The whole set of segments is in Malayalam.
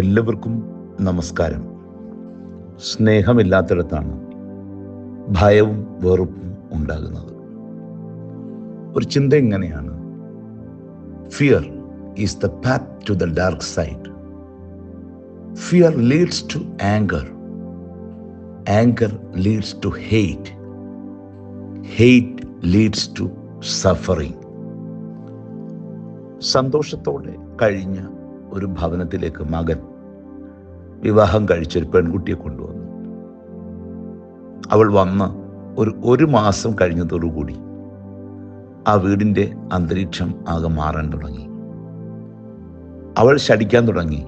എല്ലാവർക്കും നമസ്കാരം. സ്നേഹമില്ലാത്തിടത്താണ് ഭയവും വെറുപ്പും ഉണ്ടാകുന്നത്. ഒരു ചിന്ത എങ്ങനെയാണ്? Fear is the path to the dark side fear leads to anger anger leads to hate hate leads to suffering സന്തോഷത്തോടെ കഴിഞ്ഞ ഒരു ഭവനത്തിലേക്ക് മകൻ വിവാഹം കഴിച്ചൊരു പെൺകുട്ടിയെ കൊണ്ടുവന്നു. അവൾ വന്ന് ഒരു ഒരു മാസം കഴിഞ്ഞതോടുകൂടി ആ വീടിന്റെ അന്തരീക്ഷം ആകെ മാറാൻ തുടങ്ങി. അവൾ ശടിക്കാൻ തുടങ്ങി.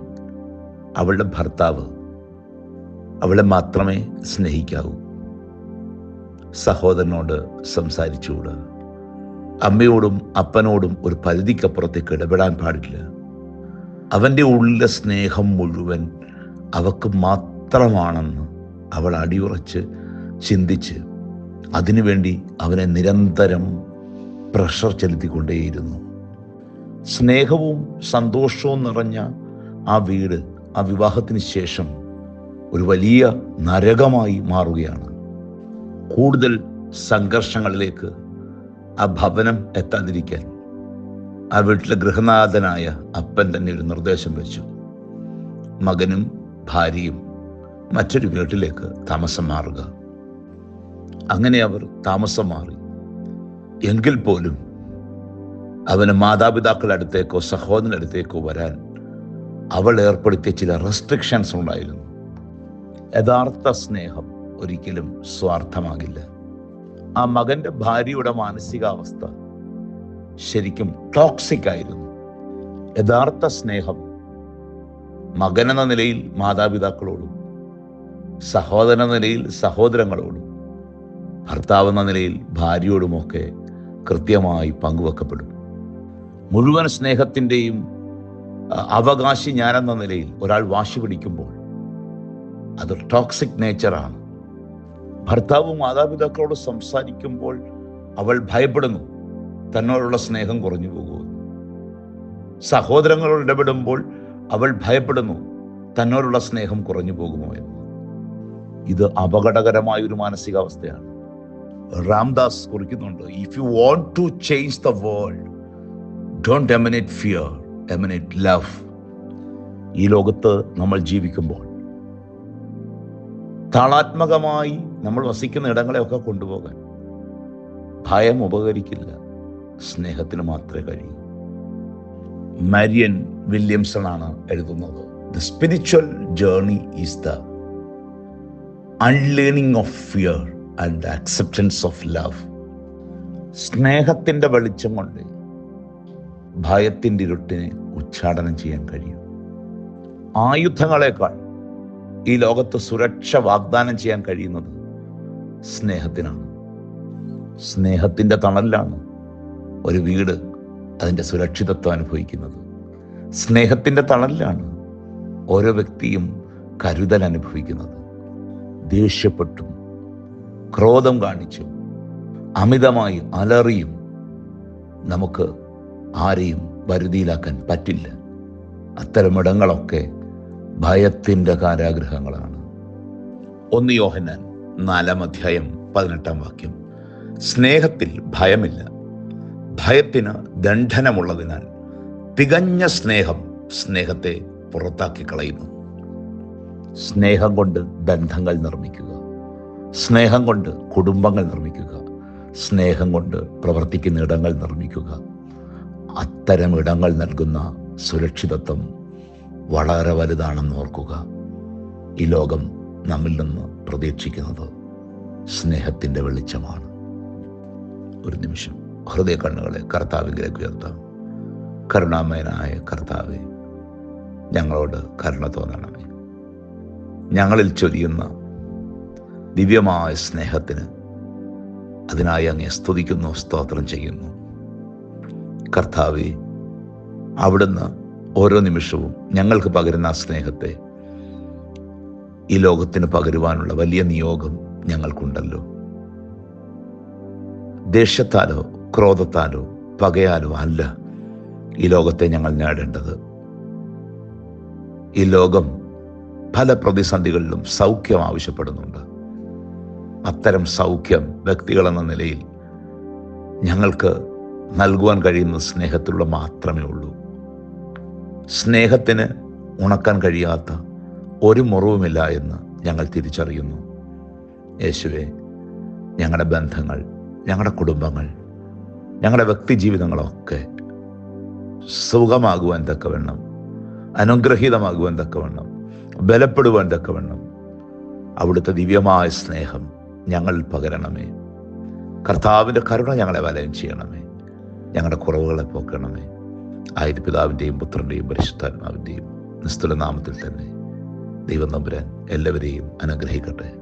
അവളുടെ ഭർത്താവ് അവളെ മാത്രമേ സ്നേഹിക്കാവൂ. സഹോദരനോട് സംസാരിച്ചുകൂടാ. അമ്മയോടും അപ്പനോടും ഒരു പരിധിക്കപ്പുറത്തേക്ക് ഇടപെടാൻ പാടില്ല. അവന്റെ ഉള്ളിലെ സ്നേഹം മുഴുവൻ അവക്ക് മാത്രമാണെന്ന് അവൾ അടിയുറച്ച് ചിന്തിച്ച് അതിനുവേണ്ടി അവനെ നിരന്തരം പ്രഷർ ചെലുത്തിക്കൊണ്ടേയിരുന്നു. സ്നേഹവും സന്തോഷവും നിറഞ്ഞ ആ വീട് ആ വിവാഹത്തിന് ശേഷം ഒരു വലിയ നരകമായി മാറുകയാണ്. കൂടുതൽ സംഘർഷങ്ങളിലേക്ക് ആ ഭവനം എത്താതിരിക്കാൻ ആ വീട്ടിലെ ഗൃഹനാഥനായ അപ്പൻ തന്നെ ഒരു നിർദ്ദേശം വെച്ചു. മകനും ഭാര്യയും മറ്റൊരു വീട്ടിലേക്ക് താമസം മാറുക. അങ്ങനെ അവർ താമസം മാറി. എങ്കിൽ പോലും അവന് മാതാപിതാക്കളുടെ അടുത്തേക്കോ സഹോദരന്റെ അടുത്തേക്കോ വരാൻ അവൾ ഏർപ്പെടുത്തിയ ചില റെസ്ട്രിക്ഷൻസ് ഉണ്ടായിരുന്നു. യഥാർത്ഥ സ്നേഹം ഒരിക്കലും സ്വാർത്ഥമാകില്ല. ആ മകന്റെ ഭാര്യയുടെ മാനസികാവസ്ഥ ശരിക്കും ടോക്സിക് ആയിരുന്നു. യഥാർത്ഥ സ്നേഹം മകനെന്ന നിലയിൽ മാതാപിതാക്കളോടും സഹോദരൻ എന്ന നിലയിൽ സഹോദരങ്ങളോടും ഭർത്താവ് എന്ന നിലയിൽ ഭാര്യയോടുമൊക്കെ കൃത്യമായി പങ്കുവെക്കപ്പെടും. മുഴുവൻ സ്നേഹത്തിന്റെയും അവകാശി ഞാനെന്ന നിലയിൽ ഒരാൾ വാശി പിടിക്കുമ്പോൾ അത് ടോക്സിക് നേച്ചറാണ്. ഭർത്താവ് മാതാപിതാക്കളോട് സംസാരിക്കുമ്പോൾ അവൾ ഭയപ്പെടുന്നു തന്നോടുള്ള സ്നേഹം കുറഞ്ഞു പോകുമെന്ന്. സഹോദരങ്ങളോട് ഇടപെടുമ്പോൾ അവൾ ഭയപ്പെടുന്നു. തന്നോടുള്ള സ്നേഹം കുറഞ്ഞു പോകുമോ എന്ന്. ഇത് അപകടകരമായ ഒരു മാനസികാവസ്ഥയാണ്. Ramdas കുറിക്കുന്നുണ്ട് if you want to change the world don't emanate fear emanate love ഈ ലോകത്ത് നമ്മൾ ജീവിക്കുമ്പോൾ താളാത്മകമായി നമ്മൾ വസിക്കുന്ന ഇടങ്ങളെയൊക്കെ കൊണ്ടുപോകാൻ ഭയം ഉപകരിക്കില്ല. സ്നേഹത്തിന് മാത്രമേ കഴിയൂ. മരിയൻ വില്യംസൺ ആണ് എഴുതുന്നത്. The spiritual journey is the unlearning of fear and the acceptance of love സ്നേഹത്തിന്റെ വെളിച്ചം കൊണ്ട് ഭയത്തിന്റെ ഇരുട്ടിനെ ഉച്ചാടനം ചെയ്യാൻ കഴിയും. ആയുധങ്ങളെക്കാൾ ഈ ലോകത്ത് സുരക്ഷ വാഗ്ദാനം ചെയ്യാൻ കഴിയുന്നത് സ്നേഹത്തിനാണ്. സ്നേഹത്തിന്റെ തണലിലാണ് ഒരു വീട് അതിന്റെ സുരക്ഷിതത്വം അനുഭവിക്കുന്നത്. സ്നേഹത്തിന്റെ തണലിലാണ് ഓരോ വ്യക്തിയും കരുതൽ അനുഭവിക്കുന്നത്. ദേഷ്യപ്പെട്ടും ക്രോധം കാണിച്ചും അമിതമായി അലറിയും നമുക്ക് ആരെയും വരുതിയിലാക്കാൻ പറ്റില്ല. അത്തരമിടങ്ങളൊക്കെ ഭയത്തിന്റെ കാരാഗ്രഹങ്ങളാണ്. ഒന്ന് യോഹന്നാൻ നാലാം അധ്യായം പതിനെട്ടാം വാക്യം. സ്നേഹത്തിൽ ഭയമില്ല. ഭയത്തിന് ദണ്ഡനമുള്ളതിനാൽ തികഞ്ഞ സ്നേഹം സ്നേഹത്തെ പുറത്താക്കി കളയുന്നു. സ്നേഹം കൊണ്ട് ബന്ധങ്ങൾ നിർമ്മിക്കുക. സ്നേഹം കൊണ്ട് കുടുംബങ്ങൾ നിർമ്മിക്കുക. സ്നേഹം കൊണ്ട് പ്രവർത്തിക്കുന്ന ഇടങ്ങൾ നിർമ്മിക്കുക. അത്തരം ഇടങ്ങൾ നൽകുന്ന സുരക്ഷിതത്വം വളരെ വലുതാണെന്ന് ഓർക്കുക. ഈ ലോകം നമ്മിൽ നിന്ന് പ്രതീക്ഷിക്കുന്നത് സ്നേഹത്തിന്റെ വെളിച്ചമാണ്. ഒരു നിമിഷം ഹൃദയ കണ്ണുകളെ കർത്താവിലേക്ക് ഉയർത്താം. കരുണാമയനായ കർത്താവെ ഞങ്ങളോട് കരുണ തോന്നണമേ. ഞങ്ങളിൽ ചൊരിയുന്ന ദിവ്യമായ സ്നേഹത്തിന് അതിനായി അങ്ങേ സ്തുതിക്കുന്നു സ്തോത്രം ചെയ്യുന്നു. കർത്താവെ അവിടുന്ന് ഓരോ നിമിഷവും ഞങ്ങൾക്ക് പകരുന്ന ആ സ്നേഹത്തെ ഈ ലോകത്തിന് പകരുവാനുള്ള വലിയ നിയോഗം ഞങ്ങൾക്കുണ്ടല്ലോ. ദേഷ്യത്താലോ ക്രോധത്താലോ പകയാലോ അല്ല. ഈ ലോകത്തെ ഞങ്ങൾ നേടേണ്ടത്. ഈ ലോകം പല പ്രതിസന്ധികളിലും സൗഖ്യം ആവശ്യപ്പെടുന്നുണ്ട്. അത്തരം സൗഖ്യം വ്യക്തികളെന്ന നിലയിൽ ഞങ്ങൾക്ക് നൽകുവാൻ കഴിയുന്ന സ്നേഹത്തിലുള്ള മാത്രമേ ഉള്ളൂ. സ്നേഹത്തിന് ഉണക്കാൻ കഴിയാത്ത ഒരു മുറിവുമില്ല എന്ന് ഞങ്ങൾ തിരിച്ചറിയുന്നു. യേശുവെ ഞങ്ങളുടെ ബന്ധങ്ങൾ ഞങ്ങളുടെ കുടുംബങ്ങൾ ഞങ്ങളുടെ വ്യക്തി ജീവിതങ്ങളൊക്കെ സുഖമാകുവാൻ തക്കവണ്ണം അനുഗ്രഹീതമാകുവാൻ തക്കവണ്ണം ബലപ്പെടുവാൻ തക്കവണ്ണം. അവിടുത്തെ ദിവ്യമായ സ്നേഹം ഞങ്ങൾ പകരണമേ. കർത്താവിന്റെ കരുണ ഞങ്ങളെ വലയം ചെയ്യണമേ. ഞങ്ങളുടെ കുറവുകളെ പോക്കണമേ. ആയത് പിതാവിന്റെയും പുത്രന്റെയും പരിശുദ്ധാത്മാവിന്റെയും നിസ്തുല നാമത്തിൽ തന്നെ ദൈവം നമ്പുരാൻ എല്ലാവരെയും അനുഗ്രഹിക്കട്ടെ.